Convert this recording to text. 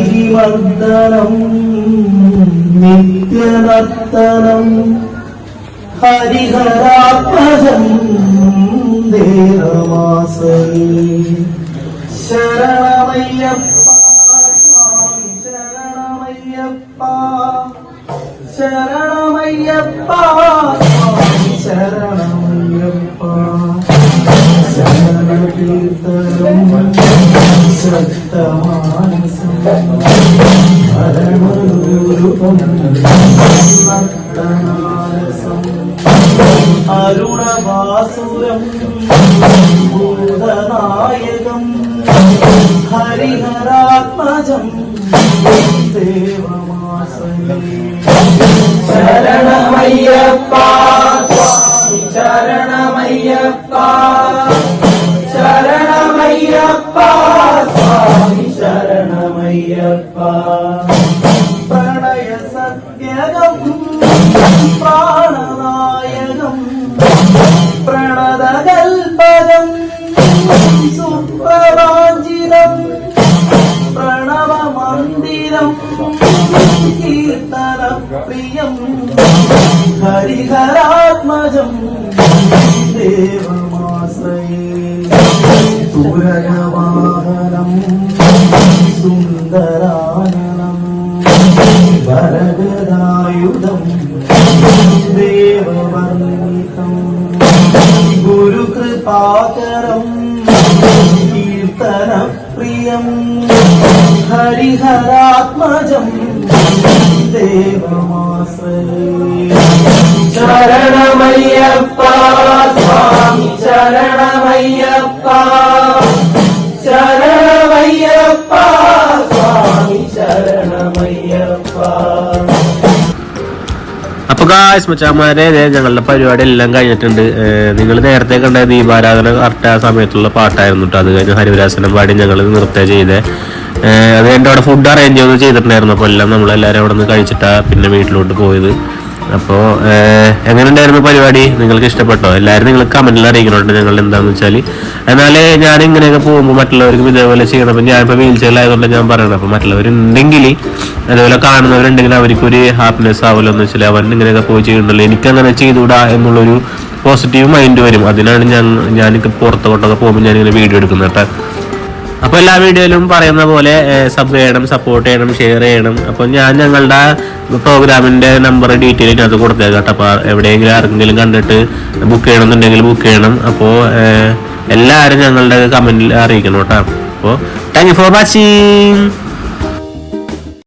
ഹരിമർദ്ദനം നിത്യനർത്തനം ഹരിഹരാത്മജം ദേവമാസരി ശരണമയ്യപ്പ ശരണമയ്യപ്പ ശരണമയ്യപ്പ നർത്തനാരസം അരുണവാസുരം ഭൂതനായകം ഹരിഹരാത്മജം ശരണമയ്യപ്പ ശരണമയ്യപ്പ. പ്രണയ സത്യകം പ്രാണനായകം പ്രണതകൽപകം സുപ്രവാഞ്ചിതം പ്രണവമന്ദിരം കീർത്തനപ്രിയം ഹരിഹരാത്മജം ദേവമാശ്രയേ. തുരകവാഹനം സുന്ദരാനനം. വരഗദായുധം ദേവവർണിതം ഗുരുകൃപാകരം കീർത്തനപ്രിയം ഹരിഹരാത്മജം ദേവമാശ്രയേ. ശരണമയ്യപ്പ സ്വാമി ശരണമയ്യപ്പ ഗായ്സ് മച്ചാമാരെ ഞങ്ങളുടെ പരിപാടി എല്ലാം കഴിഞ്ഞിട്ടുണ്ട്. നിങ്ങൾ നേരത്തെ കണ്ട ദീപാരാധന കറക്റ്റ് ആ സമയത്തുള്ള പാട്ടായിരുന്നു കേട്ടോ അത് കഴിഞ്ഞ് ഹരിവരാസനം പാടി ഞങ്ങൾ നൃത്തം ചെയ്ത്. അത് എന്റെ അവിടെ ഫുഡ് അറേഞ്ച് ചെയ്ത് ചെയ്തിട്ടുണ്ടായിരുന്നു. അപ്പോൾ എല്ലാം നമ്മളെല്ലാവരും അവിടെ നിന്ന് കഴിച്ചിട്ടാണ് പിന്നെ വീട്ടിലോട്ട് പോയത്. അപ്പോൾ എങ്ങനെ ഉണ്ടായിരുന്നു പരിപാടി? നിങ്ങൾക്ക് ഇഷ്ടപ്പെട്ടോ? എല്ലാവരും നിങ്ങൾ കമന്റിൽ അറിയിക്കണോണ്ട് ഞങ്ങൾ എന്താണെന്ന് വെച്ചാൽ. എന്നാലേ ഞാൻ ഇങ്ങനെയൊക്കെ പോകുമ്പോൾ മറ്റുള്ളവർക്കും ഇതേപോലെ ചെയ്യണം. അപ്പം ഞാനിപ്പോൾ വീൽ ചെയറിലായതുകൊണ്ട് ഞാൻ പറയണം. അപ്പോൾ മറ്റുള്ളവരുണ്ടെങ്കിൽ അതേപോലെ കാണുന്നവരുണ്ടെങ്കിൽ അവർക്കൊരു ഹാപ്പിനെസ് ആവുമല്ലോ എന്ന് വെച്ചാൽ അവൻ ഇങ്ങനെയൊക്കെ പോയി ചെയ്യുന്നുള്ളൂ എനിക്കങ്ങനെ ചെയ്തുകൂടാ എന്നുള്ളൊരു പോസിറ്റീവ് മൈൻഡ് വരും. അതിനാണ് ഞാൻ ഞാനിപ്പോൾ പുറത്തോട്ടൊക്കെ പോകുമ്പോൾ ഞാനിങ്ങനെ വീഡിയോ എടുക്കുന്നത് കേട്ടോ. അപ്പോൾ എല്ലാ വീഡിയോയിലും പറയുന്ന പോലെ സബ് ചെയ്യണം സപ്പോർട്ട് ചെയ്യണം ഷെയർ ചെയ്യണം. അപ്പോൾ ഞാൻ ഞങ്ങളുടെ പ്രോഗ്രാമിന്റെ നമ്പർ ഡീറ്റെയിൽ ഇതിനകത്ത് കൊടുത്തേക്കാം കേട്ടോ. അപ്പോൾ എവിടെയെങ്കിലും ആർക്കെങ്കിലും കണ്ടിട്ട് ബുക്ക് ചെയ്യണമെന്നുണ്ടെങ്കിൽ ബുക്ക് ചെയ്യണം. അപ്പോൾ എല്ലാവരും ഞങ്ങളുടെ കമന്റിൽ അറിയിക്കണം കേട്ടോ. അപ്പോൾ താങ്ക് യു ഫോർ വാച്ചിങ്